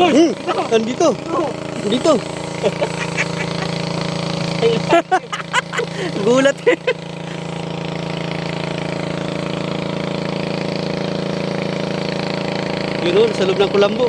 Hmm, andito. Dito. Gulat. Yun o, sa loob ng kulambo.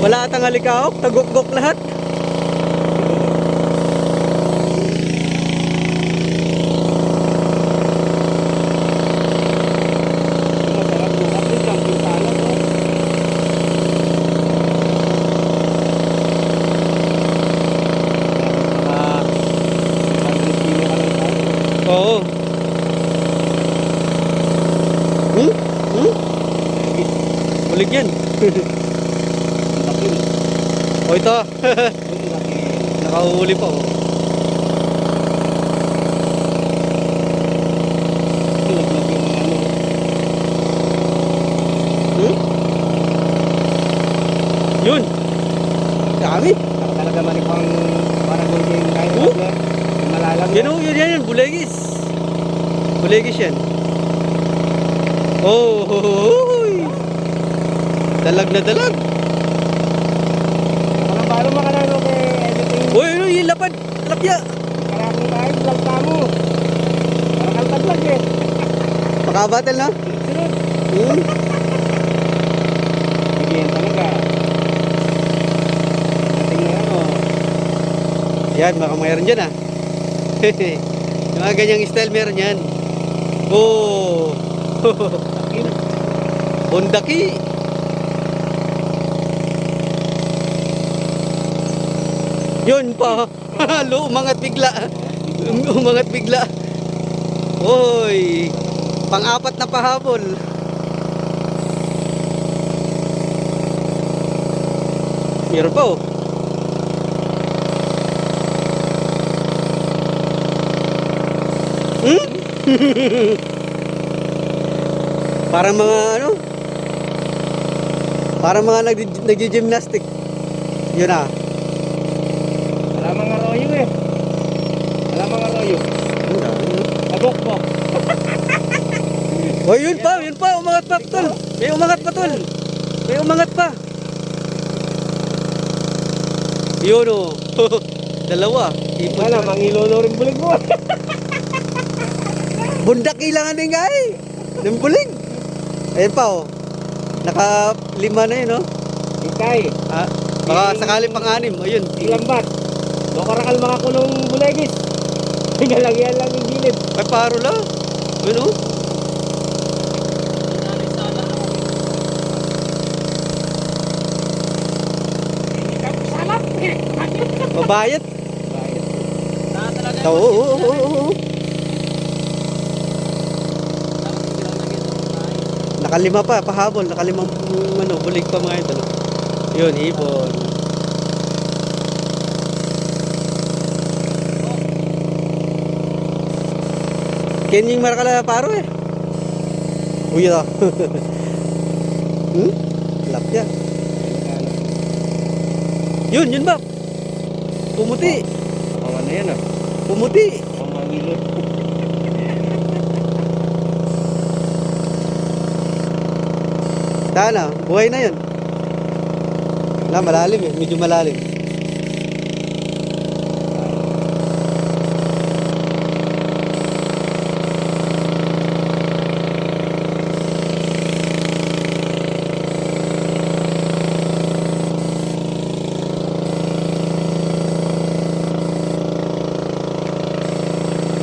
kilo ka lang tayo. Oo. Hmm? Hmm? Ulig yan. O ito. Nakahuli pa oh. Hmm? Yun. Dami. Talaga manipang para golden kahit Oh. Malalam Yan oh, yun yan. Bulegis. Bulegis yan. Oh. Dalag na dalag. Uy, yung lapad. Lapya. Karaming tayo, vlog ka mo. Parang kaltaglag eh. Pakabatel na. Sunod. Hmm? Bigyan talaga. Dating na ano. Yan, baka mayroon dyan ah. yung mga ganyang style meron yan. Oh. Bondaki. Yun pa. Lo, umangat bigla. Um- Umangat bigla. Oy. Pang-apat na pahabol. Meron pa oh. Hmm? Parang mga ano? Parang mga nagdi- nagji-gymnastic. Yun ah. Wala mga royo eh. Wala mga royo. Tabok mo. Oh, yun pa, yun pa, umangat pa, tol. May umangat pa, tol. May umangat pa. Yun oh. Dalawa. Ipon Wala, mangilolo rin bulig mo. Bundak ilangan din guy. Ng bulig. Ayun pa oh. Naka lima na yun oh. Ikay. Ah, baka sakali pang anim. Ayun. Ilang bat. Lokarakal mga kulong bulegis. Pinalagyan lang yung gilid. Ay, paro la. Ayun oh. Salap. Mabayat. Oo, oo, oo, oo, oo. Nakalima pa, pahabol. Nakalimang ano, bulig pa mga ito. Yun, ibon. Paro eh. Uy, ito. hmm? Lapya. Yun, yun ba? Pumuti. Kawa na yan ah. Pumuti. Pamangilot. Sana, buhay na yun. Wala, malalim eh. Medyo malalim.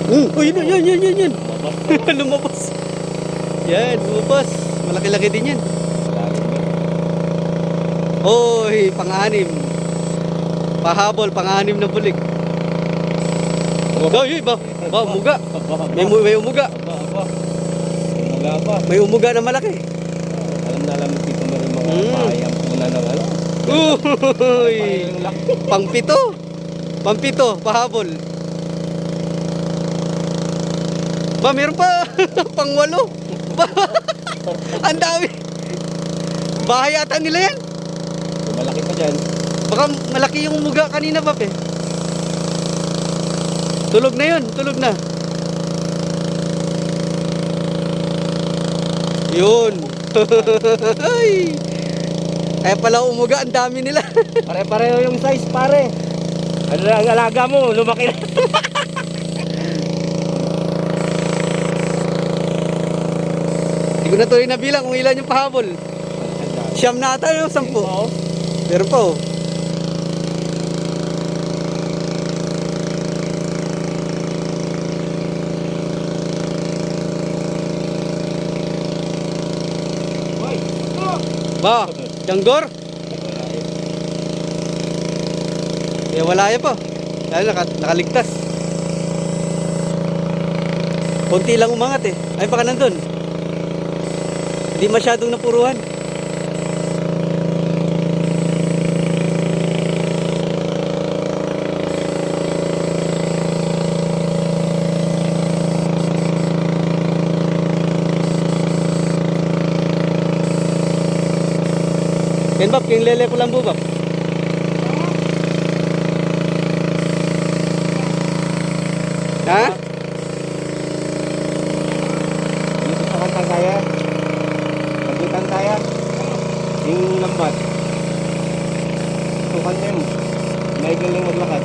Hmm, oh, yun, yun, yun, yun, yun. Lumabas. Yan, lumabas. Malaki-laki din yan. Hoy, pang-anim. Pahabol, pang-anim na bulik. Oh, yun, ba? Ba, umuga. May, may umuga. Umaga pa. May umuga na malaki. Alam na alam dito meron mga Mm. pahayang puna ng ano. Uy, Parang laki. pangpito. Pangpito, pahabol. Ba, meron pa. Pangwalo. Ba, ang dami. Bahay ata nila yan. Malaki pa dyan. Baka malaki yung muga kanina pa, pe. Tulog na yun, tulog na. Yun. Ay. Kaya pala umuga, ang dami nila. Pare-pareho yung size pare. Ano na ang alaga mo? Lumaki na. Hindi ko na tuloy nabilang kung ilan yung pahabol. Siyam na ata yung sampu. Meron pa oh. Ba, Tiyanggor? Eh, wala yan pa. Dahil naka, nakaligtas. Konti lang umangat eh. Ay, baka nandun. Hindi masyadong napuruhan. Yan bab, yung lele ko lang po bab. Ha? Dito sa kantang kaya. Yung lambat. Tukan niya mo. May galing maglakad.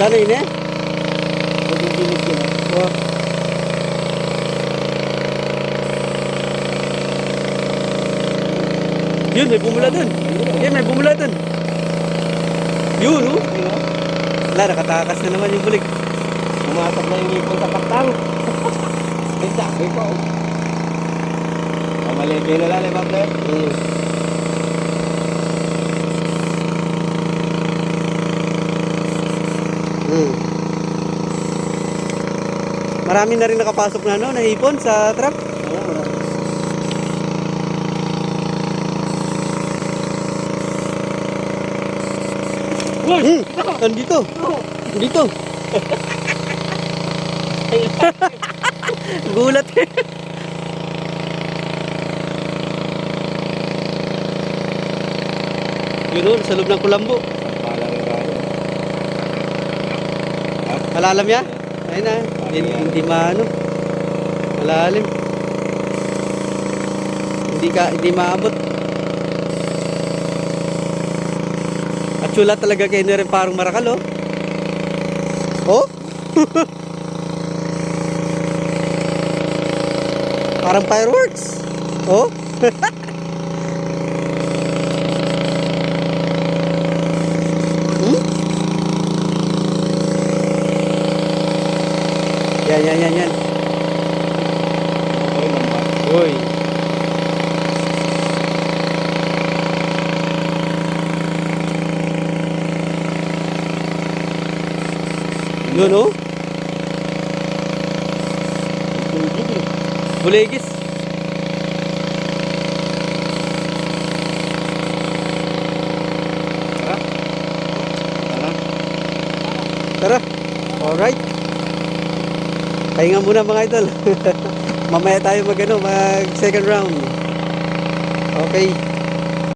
Sana yun eh? Bilis yun. Oh. Yun, may bumula dun. Yan, may bumula dun. Yun, oh. Wala, nakatakas na naman yung bulik. Pumatak na yung ipon sa paktang. Ay, sabi ko. Kamalete na eh, Bakler. Mm. Mm. Marami na rin nakapasok na ano, na hipon sa trap. Oo, marami. Hmm, andito. Dito. Gulat Yun oh, sa loob ng kulambo. Malalam ya? Ayun na. Hindi, hindi maano. Malalim. Hindi ka, hindi maabot. At chula talaga kayo na rin parang marakal, oh. Oh? parang fireworks. Oh? Yan, yan, yan. Uy. Yun oh. Bulegis. Tara. Tara. Tara. Alright. Pahinga muna mga idol. Mamaya tayo mag ano, mag second round. Okay.